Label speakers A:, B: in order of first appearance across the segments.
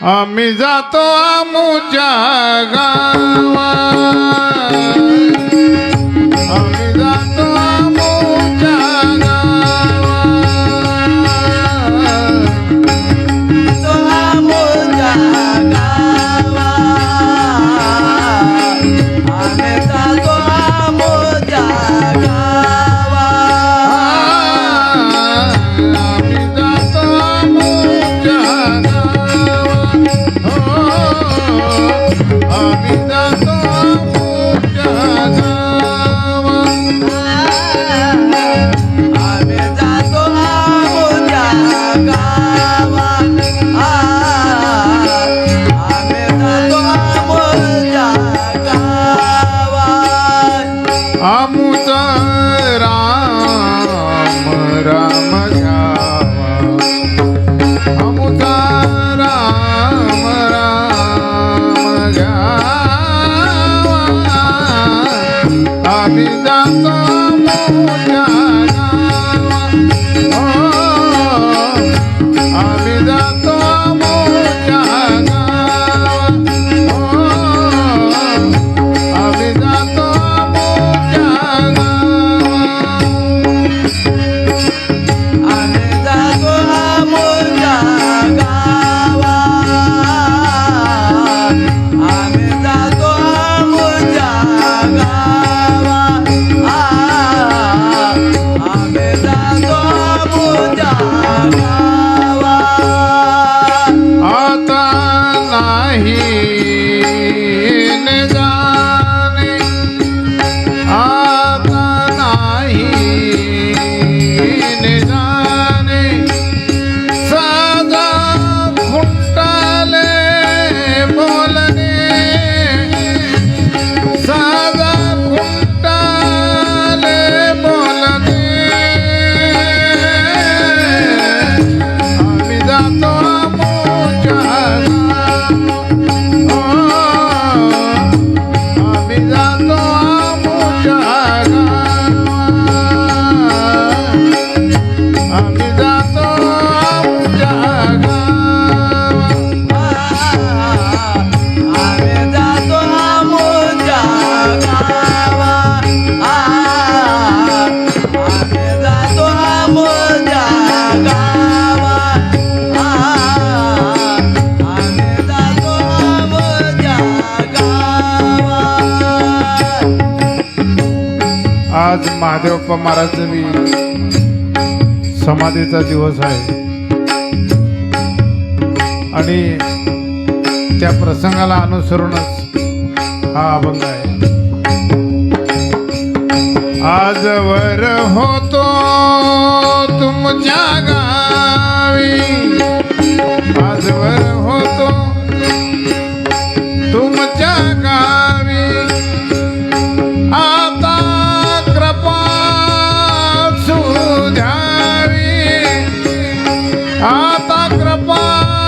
A: आम्ही जातो आमच्या गावा आम्ही
B: আমি জানতাম
A: आज महादेवप्पा महाराज मी समाधीचा दिवस आहे. आणि त्या प्रसंगाला अनुसरूनच हा अभंग आहे. आजवर होतो तुमच्या गा Grapa.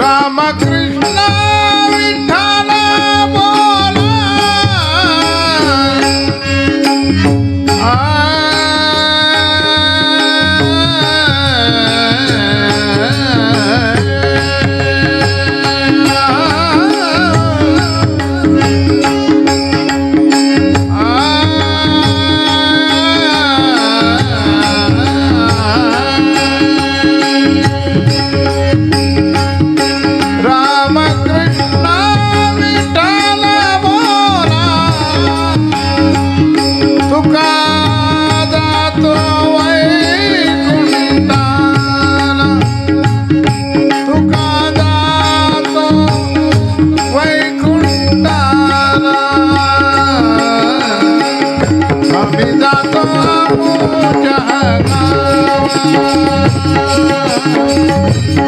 A: रामकृष्ण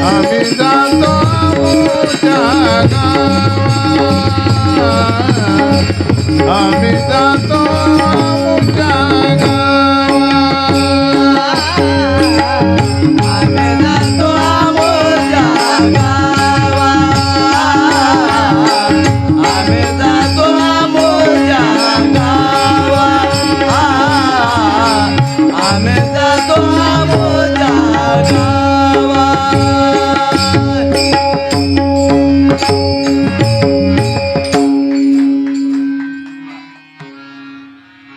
A: आम्ही जातो आम्ही जातो